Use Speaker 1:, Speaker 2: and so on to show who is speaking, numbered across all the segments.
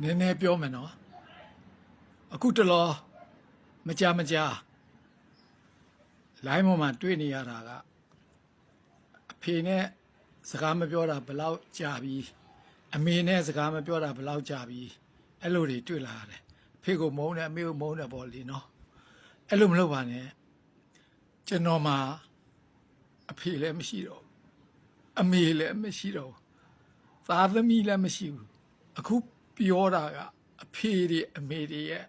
Speaker 1: နည်းနည်းပြောမယ်နော်အခုတလောမကြမကြလိုင်းပေါ်မှာတွေ့နေရတာကအဖေနဲ့စကားမပြောတာဘယ်လောက်ကြာပြီအမေနဲ့စကားမပြောတာဘယ်လောက်ကြာပြီအဲ့လိုတွေတွေ့လာရတယ်အဖေကိုမုန်းတယ်အမေကိုမုန်းတယ်ပေါ့လေနော်အဲ့လိုမလုပ်ပါနဲ့ကျွန်တော်မှာအဖေလည်းမရှိတော့ဘူးအမေလည်းမရှိတော့ဘူးသားသမီးလည်းမရှိဘူးအခု ပြောတာကအဖေတွေအမေတွေရဲ့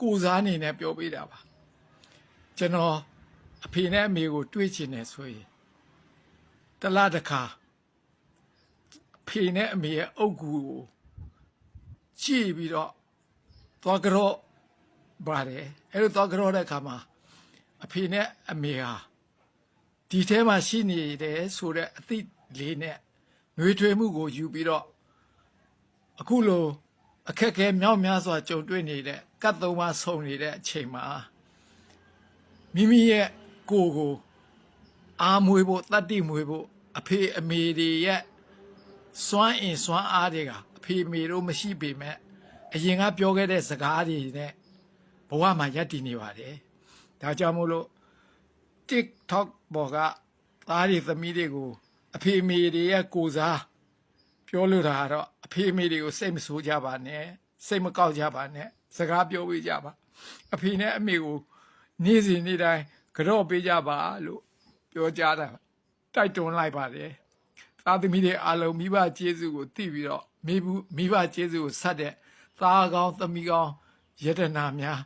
Speaker 1: ကိုယ်စားအနေနဲ့ပြောပေးတာပါကျွန်တော်အဖေနဲ့အမေကို တွေးချင်တယ်ဆိုရင်တစ်လားတစ်ခါအဖေနဲ့အမေရဲ့အုပ်ကူကိုကြည့်ပြီးတော့သွားကြော့ပါတယ်အဲ့လိုသွားကြော့တဲ့အခါမှာအဖေနဲ့အမေဟာဒီထဲမှာရှိနေတယ်ဆိုတဲ့အသိလေးနဲ့ငွေထွေးမှုကိုယူပြီးတော့ အခုလိုအခက်အခဲမြောက်များစွာကြုံတွေ့နေတဲ့ကတ်သုံးပါဆုံနေတဲ့အချိန်မှာမိမိရဲ့ကိုယ်ကိုအာမွေဖို့တတ္တိမွေဖို့အဖေအမေတွေရဲ့စွမ်းအင်စွမ်းအားတွေကအဖေအမေတို့မရှိပေမဲ့အရင်ကပြောခဲ့တဲ့စကားတွေနဲ့ဘဝမှာယက်တည်နေပါတယ်ဒါကြောင့်မို့လို့ TikTok ပေါ်ကသားတွေသမီးတွေကိုအဖေအမေတွေရဲ့ကိုယ်စား ပြောလို့တာကတော့အဖေအမေတွေကိုစိတ်မဆိုးကြပါနဲ့စိတ်မကောက်ကြပါနဲ့စကားပြောပေးကြပါအဖေနဲ့အမေကိုနေ့စဉ်နေ့တိုင်းကြော့ပေးကြပါလို့ပြောကြတာတိုက်တွန်းလိုက်ပါတယ်သားသမီးတွေအားလုံးမိဘကျေးဇူးကိုသိပြီးတော့မိဘူးမိဘကျေးဇူးကိုဆက်တဲ့သားကောင်းသမီးကောင်းယတနာများ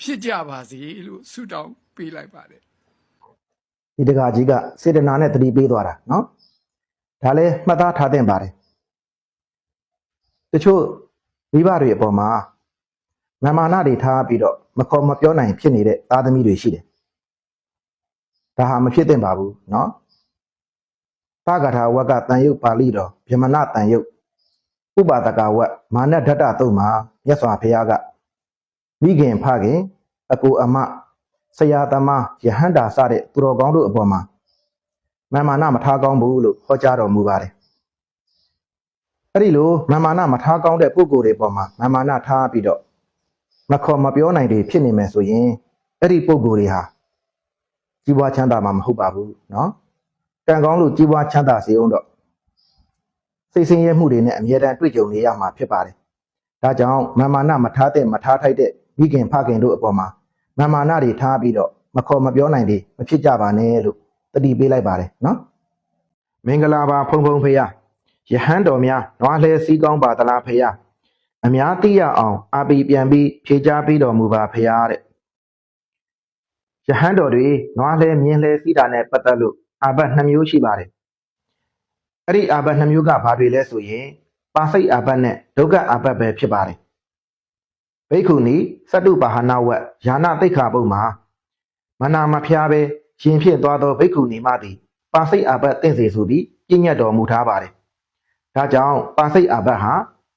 Speaker 1: ဖြစ်ကြပါစေလို့ဆုတောင်းပေးလိုက်ပါတယ်
Speaker 2: ဒီတကာကြီးကစေတနာနဲ့တတိပေးသွားတာနော်ဒါလည်းမှတ်သားထားသင့်ပါတယ် တချို့မိဘတွေအပေါ်မှာမမာနတွေထားပြီးတော့မခေါ်မပြောနိုင်ဖြစ်နေတဲ့သားသမီးတွေရှိတယ်ဒါဟာမဖြစ်သင့်ပါဘူးနော်သဂထာဝကတန်ယုတ်ပါဠိတော်ဗြဟ္မဏတန်ယုတ်ဥပါဒကဝတ်မာနဓတ္တတုံမှာမြတ်စွာဘုရားကမိခင်ဖခင်အကိုအမဆရာသမားယဟန္တာစတဲ့သူတော်ကောင်းတို့အပေါ်မှာမာမာနမထားကောင်းဘူးလို့ဟောကြားတော်မူပါတယ်။ အဲ့ဒီလိုမာမာနမထားကောင်းတဲ့ပုဂ္ဂိုလ်တွေပေါ်မှာမာမာနထားပြီးတော့မခေါ်မပြောနိုင်တွေဖြစ်နေမယ်ဆိုရင်အဲ့ဒီပုဂ္ဂိုလ်တွေဟာကြီးပွားချမ်းသာမှာမဟုတ်ပါဘူးနော်။ကံကောင်းလို့ကြီးပွားချမ်းသာစေအောင်တော့စိတ်ဆင်းရဲမှုတွေနဲ့အမြဲတမ်းတွေ့ကြုံနေရမှာဖြစ်ပါတယ်။ဒါကြောင့်မာမာနမထားတဲ့မထားထိုက်တဲ့မိခင်ဖခင်တို့အပေါ်မှာမမာနတွေထားပြီးတော့မခေါ်မပြောနိုင်တွေမဖြစ်ကြပါနဲ့လို့တတိပေးလိုက်ပါတယ်နော်မင်္ဂလာပါဖုံဖုံဖေယ ယဟန်တော်များနွားလဲစည်းကောင်းပါသလားဖေယအများသိရအောင်အာပီပြန်ပြီးဖြေချပေးတော်မူပါဖေယတဲ့ယဟန်တော်တွေနွားလဲမြင်းလဲစီးတာနဲ့ပတ်သက်လို့အာဘတ်နှစ်မျိုးရှိပါတယ်အဲ့ဒီအာဘတ်နှစ်မျိုးကဘာတွေလဲဆိုရင်ပါစိတ်အာဘတ်နဲ့ဒုက္ခအာဘတ်ပဲဖြစ်ပါတယ်ဘိက္ခုနီစတုပါဟနာဝတ်ယာနာတိတ်ခါပုတ်မှာမနာမဖျားပဲရှင်ဖြစ်သွားသောဘိက္ခုနီမသည်ပါစိတ်အာဘတ်တင့်စေဆိုပြီးပြည့်ညတ်တော်မူထားပါတယ်။ ဒါကြောင့်ပါစိတ်အာဘတ်ဟာ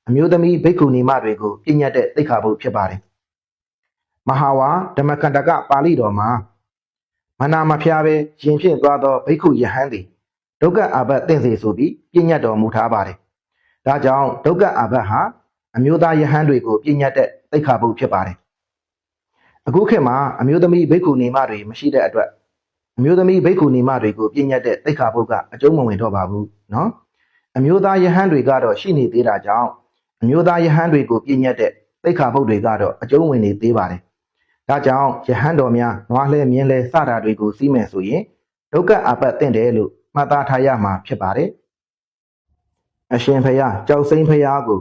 Speaker 2: အမျိုးသမီးဘိက္ခုနီမတွေကိုပြည့်ညတ်တဲ့တိတ်ခါပုတ်ဖြစ်ပါတယ်။မဟာဝါဓမ္မကန္တကပါဠိတော်မှာမနာမဖျားပဲရှင်ဖြစ်သွားသောဘိက္ခုယဟန်သည်ဒုက္ခအာဘတ်တင့်စေဆိုပြီးပြည့်ညတ်တော်မူထားပါတယ်။ဒါကြောင့်ဒုက္ခအာဘတ်ဟာအမျိုးသားယဟန်တွေကိုပြည့်ညတ်တဲ့သိက္ခာပုဒ်ဖြစ်ပါတယ်။အခုခေတ်မှာအမျိုးသမီးဘိက္ခုနီမတွေမရှိတဲ့အတွက်အမျိုးသမီးဘိက္ခုနီမတွေကိုပြည့်ညတ်တဲ့သိက္ခာပုဒ်ကအကျုံးမဝင်တော့ပါဘူးနော်။ အမျိုးသားယဟန်တွေကတော့ရှိနေသေးတာကြောင့်အမျိုးသားယဟန်တွေကိုပြည့်ညတ်တဲ့သိက္ခာပုဒ်တွေကတော့အကျုံးဝင်နေသေးပါတယ်။ဒါကြောင့်ယဟန်တော်များနွားလဲမြင်းလဲစတာတွေကိုစီးမယ်ဆိုရင်ဒုက္ခအပတ်တင့်တယ်လို့မှတ်သားထားရမှာဖြစ်ပါတယ်။အရှင်ဖယားကြောက်စိမ့်ဖယားကို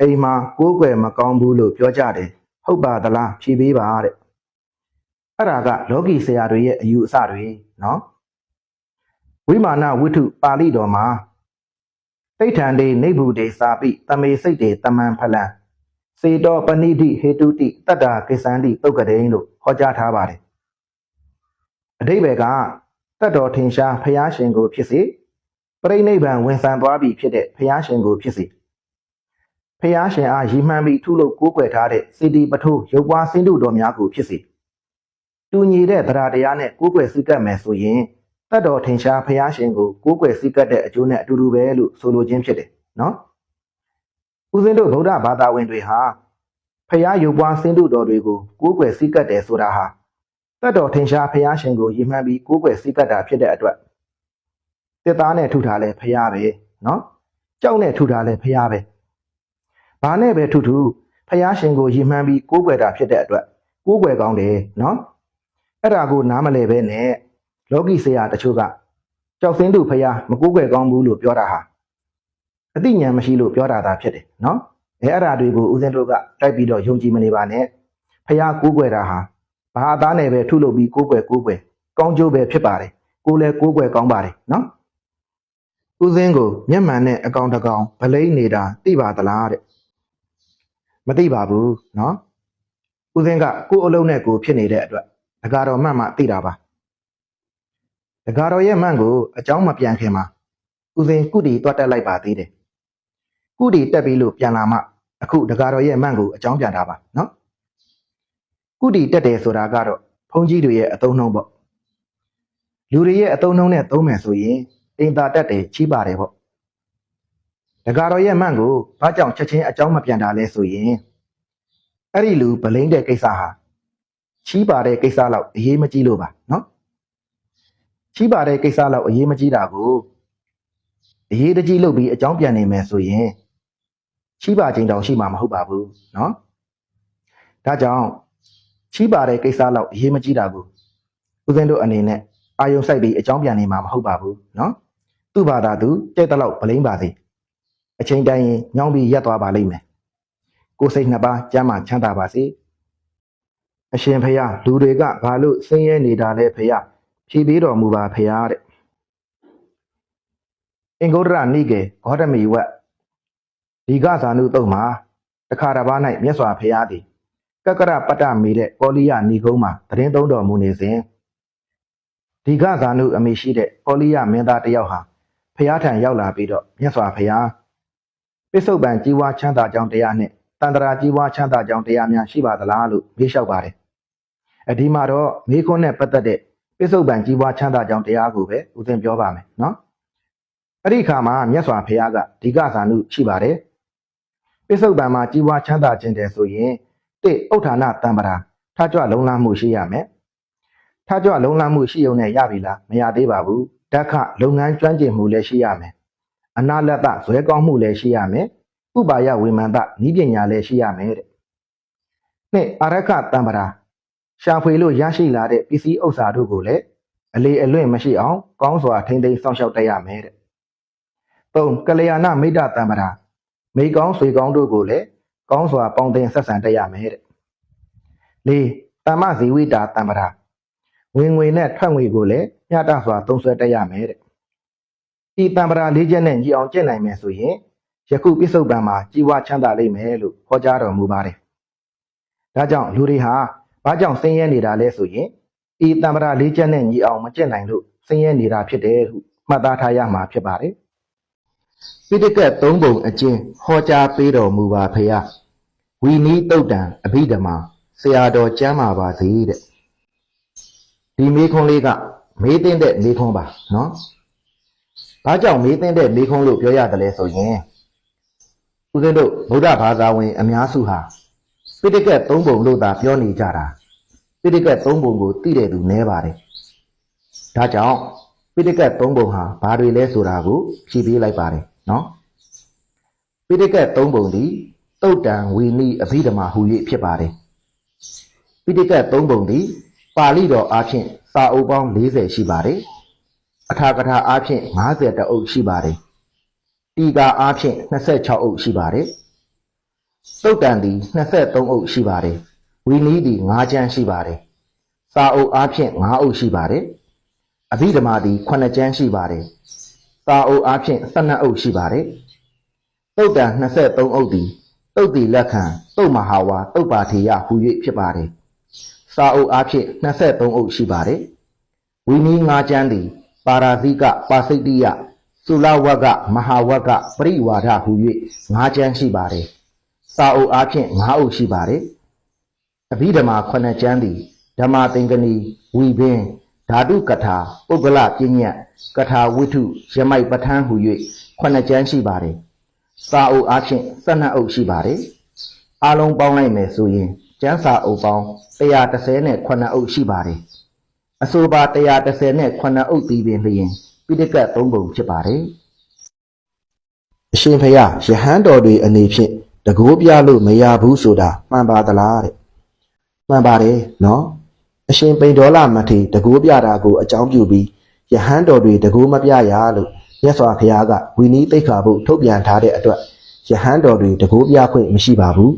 Speaker 2: အိမ်မှာကိုးကွယ်မကောင်းဘူးလို့ပြောကြတယ်ဟုတ်ပါသလားဖြေပေးပါတဲ့အဲ့ဒါကလောကီဆရာတွေရဲ့အယူအဆတွေနော်ဝိမာနဝိထုပါဠိတော်မှာ တိဋ္ဌံဒေနေဘူးဒေစာပိတမေစိတ်တေတမန်ဖလံစေတောပဏိတိဟေတုတိတတ္တာကိစ္ဆန္တိတုတ်ကတိန်လို့ဟောကြားထားပါတယ်အဓိပ္ပာယ်ကတတ်တော်ထင်ရှားဖျားရှင်ကိုဖြစ်စေပြိဋိဘံဝင်ဆံသွားပြီဖြစ်တဲ့ဖျားရှင်ကိုဖြစ်စေဖျားရှင်အားရည်မှန်းပြီးထုလို့ကိုးကွယ်ထားတဲ့စေတီပထိုးရုပ်ပွားစင်းတုတော်များကိုဖြစ်စေတူညီတဲ့တရားတရားနဲ့ကိုးကွယ်စည်းကပ်မယ်ဆိုရင် တတ်တော်ထင်ရှားဖျားရှင်ကိုကိုးကွယ်စည်းကပ်တဲ့အကျိုးနဲ့အတူတူပဲလို့ဆိုလိုခြင်းဖြစ်တယ်နော်ဦးဇင်းတို့ဗုဒ္ဓဘာသာဝင်တွေဟာဖျားယူပွားစင်းတုတော်တွေကိုကိုးကွယ်စည်းကပ်တယ်ဆိုတာဟာတတ်တော်ထင်ရှားဖျားရှင်ကိုရည်မှန်းပြီးကိုးကွယ်စည်းကပ်တာဖြစ်တဲ့အတွက်တစ်သားနဲ့ထုထားလဲဖျားပဲနော်ကြောက်နဲ့ထုထားလဲဖျားပဲဘာနဲ့ပဲထုထုဖျားရှင်ကိုရည်မှန်းပြီးကိုးကွယ်တာဖြစ်တဲ့အတွက်ကိုးကွယ်ကောင်းတယ်နော်အဲ့ဒါကိုနားမလဲပဲနဲ့ လောကီဆရာတချို့ကကြောက်စင်းတုဖျားမကိုးကွယ်ကောင်းဘူးလို့ပြောတာဟာအသိဉာဏ်မရှိလို့ပြောတာသာဖြစ်တယ်နော်အဲအဲ့ဒါတွေကိုဦးဇင်းတို့ကတိုက်ပြီးတော့ယုံကြည်မနေပါနဲ့ဖះကိုးကွယ်တာဟာဘာအသားနဲ့ပဲထုလုပ်ပြီးကိုးကွယ်ကိုးကွယ်ကောင်းကျိုးပဲဖြစ်ပါတယ်ကိုယ်လည်းကိုးကွယ်ကောင်းပါတယ်နော်ဦးဇင်းကိုမျက်မှန်နဲ့အကောင်တကောင်ဗလိမ့်နေတာသိပါသလားတဲ့မသိပါဘူးနော်ဦးဇင်းကကိုယ်အလုံးနဲ့ကိုယ်ဖြစ်နေတဲ့အတွက်ဒကာတော်မှတ်မှသိတာပါ ဒကာတော်ရဲ့မှန်ကိုအကြောင်းမပြန်ခင်မှာဦးစင်ကုတီတွတ်တက်လိုက်ပါသေးတယ်။ကုတီတက်ပြီးလို့ပြန်လာမှအခုဒကာတော်ရဲ့မန့်ကိုအကြောင်းပြန်တာပါနော်။ကုတီတက်တယ်ဆိုတာကတော့ဘုန်းကြီးတွေရဲ့အသုံးနှုန်းပေါ့။လူတွေရဲ့အသုံးနှုန်းနဲ့သုံးမယ်ဆိုရင်အိမ်သာတက်တယ်ချီးပါတယ်ပေါ့။ဒကာတော်ရဲ့မန့်ကိုဘာကြောင့်ချက်ချင်းအကြောင်းမပြန်တာလဲဆိုရင်အဲ့ဒီလူဗလိမ့်တဲ့ကိစ္စဟာချီးပါတဲ့ကိစ္စလောက်အရေးမကြီးလို့ပါနော်။ ချီးပါတဲ့ကိစ္စလောက်အရေးမကြီးတာကို အရေးတကြီးလုပ်ပြီးအကြောင်းပြန်နေမယ်ဆိုရင်ချီးပါခြင်းတောင်ရှိမှာမဟုတ်ပါဘူးเนาะဒါကြောင့်ချီးပါတဲ့ကိစ္စလောက်အရေးမကြီးတာကိုဦးဇင်းတို့အနေနဲ့အာယုံစိုက်ပြီးအကြောင်းပြန်နေမှာမဟုတ်ပါဘူးเนาะသူ့ဘာသာသူကြိုက်တဲ့လောက်ဗလိမ့်ပါစေအချိန်တိုင်းရင်ညောင်းပြီးရက်သွားပါလိမ့်မယ်ကိုယ်စိတ်နှစ်ပါးကျမ်းမာချမ်းသာပါစေအရှင်ဖရာလူတွေကဘာလို့ဆင်းရဲနေတာလဲဖရာ ဖြေပေးတော်မူပါဖရာတဲ့အင်္ဂုတ္တရနိကေဂေါတမီဝတ်ဒီကဇာနုတုတ်မှာတခါတစ်ပါး၌မြတ်စွာဘုရားသည်ကကရပတ္တမီတဲ့ကောလိယဏီကုန်းမှာတရင်သုံးတော်မူနေစဉ်ဒီကဇာနုအမိရှိတဲ့ကောလိယမင်းသားတစ်ယောက်ဟာဘုရားထံရောက်လာပြီးတော့မြတ်စွာဘုရားပိဿုပံជីဝါချမ်းသာကြောင်းတရားနဲ့တန်တရာជីဝါချမ်းသာကြောင်းတရားများရှိပါသလားလို့မေးလျှောက်ပါတယ်အဒီမှာတော့မေးခွန်းနဲ့ပတ်သက်တဲ့ ပိဿုပံជីဝါချမ်းသာကြောင်းတရားကိုပဲဦးဇင်းပြောပါမယ်နော်အဲ့ဒီခါမှာမြတ်စွာဘုရားကဒီကသာနုရှိပါတယ်ပိဿုပံမှာជីဝါချမ်းသာခြင်းတယ်ဆိုရင်တိဥဋ္ဌာဏတံပရာထကြွလုံလမှုရှိရမယ်ထကြွလုံလမှုရှိုံနဲ့ရပြီလားမရသေးပါဘူးဓက္ခလုပ်ငန်းကျွမ်းကျင်မှုလည်းရှိရမယ်အနာလတ္တဇွဲကောင်းမှုလည်းရှိရမယ်ဥပါယဝေမန္တဤပညာလည်းရှိရမယ်တဲ့နှစ်အရခတံပရာ ရှာဖွေလို့ရရှိလာတဲ့ပစ္စည်းဥစ္စာတို့ကိုလည်းအလေအလွင့်မရှိအောင်ကောင်းစွာထိမ့်သိမ်းစောင့်ရှောက်တတ်ရမယ်တဲ့၃ကလျာဏမိတ္တတံပရာမိကောင်းဆွေကောင်းတို့ကိုလည်းကောင်းစွာပေါင်းသင်ဆက်ဆံတတ်ရမယ်တဲ့၄တမ္မဇီဝိတာတံပရာဝင်ငွေနဲ့ထွက်ငွေကိုလည်းညှတစွာသုံးစွဲတတ်ရမယ်တဲ့ဒီတံပရာ၄ချက်နဲ့ညီအောင်ကျင့်နိုင်မယ်ဆိုရင်ယခုပြစ္ဆုတ်ပံမှာជីဝချမ်းသာလိမ့်မယ်လို့ဟောကြားတော်မူပါတယ်ဒါကြောင့်လူတွေဟာ ဘာကြောင့်ဆင်းရဲနေတာလဲဆိုရင်ဤတံပရာ၄ချက်နဲ့ညီအောင်မကျင့်နိုင်လို့ဆင်းရဲနေတာဖြစ်တယ်ဟုမှတ်သားထားရမှာဖြစ်ပါတယ်ပိဋကတ်သုံးပုံအကျဉ်းဟောကြားပေးတော်မူပါဖရာဝီနီးတုတ်တံအဘိဓမ္မာဆရာတော်ကျမ်းပါပါစေတဲ့ဒီမေခွန်းလေးကမေးတဲ့တဲ့မေခွန်းပါနော်ဘာကြောင့်မေးတဲ့တဲ့မေခွန်းလို့ပြောရတယ်လဲဆိုရင်ဦးဇင်းတို့ဗုဒ္ဓဘာသာဝင် အများစုဟာ ပိဋကတ်သုံးပုံလို့သာပြောနေကြတာပိဋကတ်သုံးပုံကိုသိတဲ့သူနည်းပါတယ်ဒါကြောင့်ပိဋကတ်သုံးပုံဟာဘာတွေလဲဆိုတာကိုဖြည့်ပေးလိုက်ပါတယ်နော်ပိဋကတ်သုံးပုံသည်တုတ်တံဝီနိအဘိဓမ္မာဟူ၍ဖြစ်ပါတယ်ပိဋကတ်သုံးပုံသည်ပါဠိတော်အားဖြင့်စာအုပ်ပေါင်း40ရှိပါတယ်အထာကထာအားဖြင့်50တအုပ်ရှိပါတယ်တီကာအားဖြင့်26အုပ်ရှိပါတယ် တုတ်တံသည်23အုပ်ရှိပါတယ်ဝီနိသည်5ကျမ်းရှိပါတယ်စာအုပ်အားဖြင့်5အုပ်ရှိပါတယ်အဘိဓမ္မာသည်9ကျမ်းရှိပါတယ်။စာအုပ်အားဖြင့်12အုပ်ရှိပါတယ်။တုတ်တန်23အုပ်သည်တုတ်တီလက်ခံတုတ်မဟာဝါတုတ်ပါထေယဟူ၍ဖြစ်ပါတယ်။စာအုပ်အားဖြင့်23အုပ်ရှိပါတယ်။ဝီနီး၅ကျမ်းသည်ပါရာဇိကပါစိတ္တိယသုလဝကမဟာဝကပရိဝါဒဟူ၍၅ကျမ်းရှိပါတယ်။ စာအုပ်အားဖြင့်၅အုပ်ရှိပါတယ်။အဘိဓမ္မာ9ကျမ်းသည်ဓမ္မသင်္ကနီဝီဘင်းဓာတုကထာပုဂ္ဂလပညတ်ကထာဝိထုရမိုက်ပဋ္ဌာန်းဟူ၍ခုနှစ်ကျမ်းရှိပါတယ်စာအုပ်အားဖြင့်12အုပ်ရှိပါတယ်အားလုံးပေါင်းလိုက်မယ်ဆိုရင်ကျမ်းစာအုပ်ပေါင်း138အုပ်ရှိပါတယ်အဆိုပါ138အုပ်ပြီးပင်လျင်ပိဋကတ်၃ပုံဖြစ်ပါတယ်အရှင်ဖျားယဟန်တော်တွေအနေဖြင့် တကိုးပြလို့မရဘူးဆိုတာမှန်ပါသလားတဲ့မှန်ပါတယ်နော်အရှင်ပိန်ဒေါလာမထေတကိုးပြတာကိုအကြောင်းပြုပြီးယဟန်တော်တွေတကိုးမပြရလို့မြတ်စွာဘုရားကဝီနီးသိက္ခာပုဒ်ထုတ်ပြန်ထားတဲ့အတွက်ယဟန်တော်တွေတကိုးပြခွင့်မရှိပါဘူး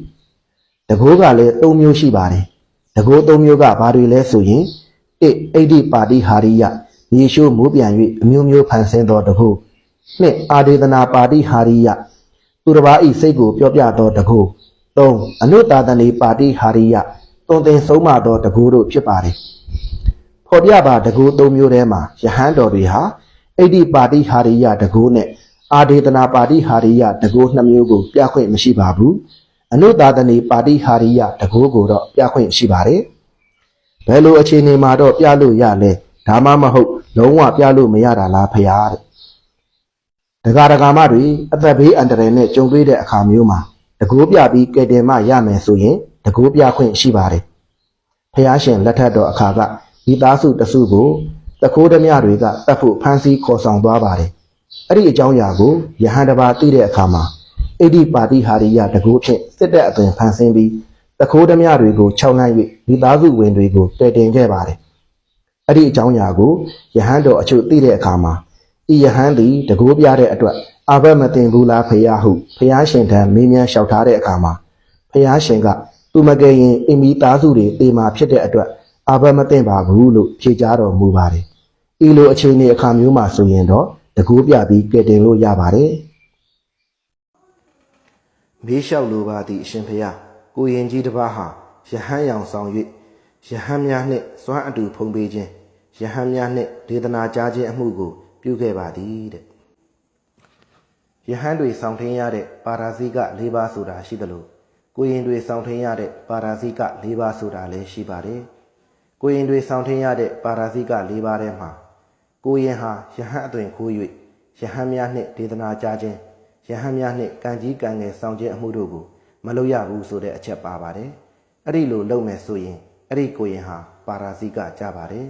Speaker 2: တကိုးကလည်း၃မျိုးရှိပါတယ်တကိုး၃မျိုးကဘာတွေလဲဆိုရင်၁အိဋ္ဌိပါတိဟာရိယယေရှုမိုးပြန်၍အမျိုးမျိုးဖန်ဆင်းသောတကိုး၂အာဒေသနာပါတိဟာရိယ သူတစ်ပါးဤစိတ်ကိုပြောပြသောတကိုး၃အနုတာတဏီပါတိဟာရိယသွန်သင်ဆုံးမသောတကိုးတို့ဖြစ်ပါတယ်ဖော်ပြပါတကိုး၃မျိုးထဲမှာယဟန်တော်တွေဟာအိဋ္ဌိပါတိဟာရိယတကိုးနဲ့အာဒေသနာပါတိဟာရိယတကိုးနှစ်မျိုးကိုပြခွင့်မရှိပါဘူးအနုတာတဏီပါတိဟာရိယတကိုးကိုတော့ပြခွင့်ရှိပါတယ်ဘယ်လိုအခြေအနေမှာတော့ပြလို့ရလဲဒါမှမဟုတ်လုံးဝပြလို့မရတာလားဖရားတဲ့ ဒကာဒကာမတွေအသက်ဘေးအန္တရာယ်နဲ့ကြုံတွေ့တဲ့အခါမျိုးမှာတကိုးပြပြီးကယ်တင်မရမယ်ဆိုရင်တကိုးပြခွင့်ရှိပါတယ်။ဖះရှင်လက်ထက်တော်အခါကဒီသားစုတစုကိုတခိုးဓမြတွေကတတ်ဖို့ဖမ်းဆီးခေါ်ဆောင်သွားပါတယ်။အဲ့ဒီအကြောင်းအရာကိုယဟန်တပါသိတဲ့အခါမှာအိဒီပါတိဟာရိယတကိုးဖြင့်စစ်တပ်အသွင်ဖမ်းဆင်းပြီးတခိုးဓမြတွေကိုခြောက်နှံ့၍ဒီသားစုဝင်တွေကိုကယ်တင်ခဲ့ပါတယ်။အဲ့ဒီအကြောင်းအရာကိုယဟန်တော်အချို့သိတဲ့အခါမှာ ဤယဟန်သည်တကိုးပြတဲ့အတွက်အာဘတ်မတင်ဘူးလားဖေယဟုဖျားရှင်ထံမေးမြန်းလျှောက်ထားတဲ့အခါမှာဖျားရှင်ကသူမကယ်ရင်အမိသားစုတွေတေမာဖြစ်တဲ့အတွက်အာဘတ်မတင်ပါဘူးလို့ဖြေကြားတော်မူပါတယ်။ဤလိုအခြေအနေအခါမျိုးမှာဆိုရင်တော့တကိုးပြပြီးကယ်တင်လို့ရပါတယ်။မေးလျှောက်လိုပါသည့်အရှင်ဖျားကိုရင်ကြီးတစ်ပါးဟာယဟန်ရောင်ဆောင်၍ယဟန်များနှင့်စွမ်းအတူဖုံးပေးခြင်းယဟန်များနှင့်ဒေသနာကြားခြင်းအမှုကို ပြုခဲ့ပါသည်တဲ့ယဟန်တွေဆောင်ထင်းရတဲ့ပါရာဇိက၄ပါးဆိုတာရှိသလိုကိုရင်တွေဆောင်ထင်းရတဲ့ပါရာဇိက၄ပါးဆိုတာလည်းရှိပါတယ်ကိုရင်တွေဆောင်ထင်းရတဲ့ပါရာဇိက၄ပါးထဲမှာကိုရင်ဟာယဟန်အသွင်ခိုး၍ယဟန်များနှင့်ဒေသနာကြားခြင်းယဟန်များနှင့်ကံကြီးကံငယ်ဆောင်ခြင်းအမှုတို့ကိုမလုပ်ရဘူးဆိုတဲ့အချက်ပါပါတယ်အဲ့ဒီလိုလုပ်မယ်ဆိုရင်အဲ့ဒီကိုရင်ဟာပါရာဇိကကြပါတယ်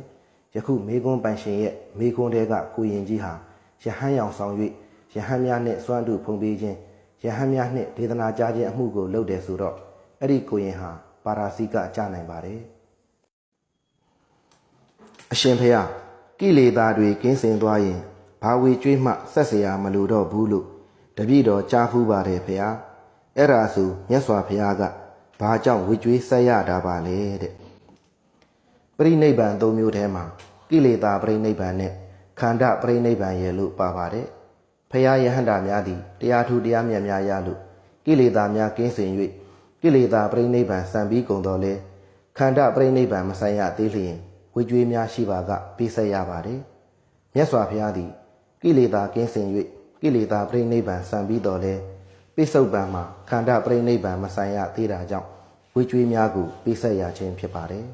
Speaker 2: ယခုမေကွန်းပိုင်ရှင်ရဲ့မေကွန်းတဲကကိုရင်ကြီးဟာယဟန်ရောင်ဆောင်၍ယဟန်များနှင့်စွမ်းတူဖုံပေးခြင်းယဟန်များနှင့်ဒေသနာကြားခြင်းအမှုကိုလုပ်တယ်ဆိုတော့အဲ့ဒီကိုရင်ဟာပါရာဇိကကြနိုင်ပါတယ်အရှင်ဖေယကိလေသာတွေကင်းစင်သွားရင်ဘာဝေကျွေးမှဆက်เสียမလိုတော့ဘူးလို့တပည့်တော်ကြားဖူးပါတယ်ဖေယအဲ့ဒါဆိုမြတ်စွာဘုရားကဘာကြောင့်ဝေကျွေးဆက်ရတာပါလဲတဲ့ ပရိနိဗ္ဗာန်၃မျိုးထဲမှာကိလေသာပရိနိဗ္ဗာန်နဲ့ခန္ဓာပရိနိဗ္ဗာန်ရဲ့လို့ပါပါတယ်ဖရာယဟန္တာများသည်တရားထူတရားမြတ်များရလို့ကိလေသာများကင်းစင်၍ကိလေသာပရိနိဗ္ဗာန်စံပြီးကုန်တော်လဲခန္ဓာပရိနိဗ္ဗာန်မဆိုင်ရသေးလျင်ဝေကျွေးများရှိပါကပြီးဆက်ရပါတယ်မြတ်စွာဘုရားသည်ကိလေသာကင်းစင်၍ကိလေသာပရိနိဗ္ဗာန်စံပြီးတော်လဲပိစုတ်ပံမှာခန္ဓာပရိနိဗ္ဗာန်မဆိုင်ရသေးတာကြောင့်ဝေကျွေးများကိုပြီးဆက်ရခြင်းဖြစ်ပါတယ်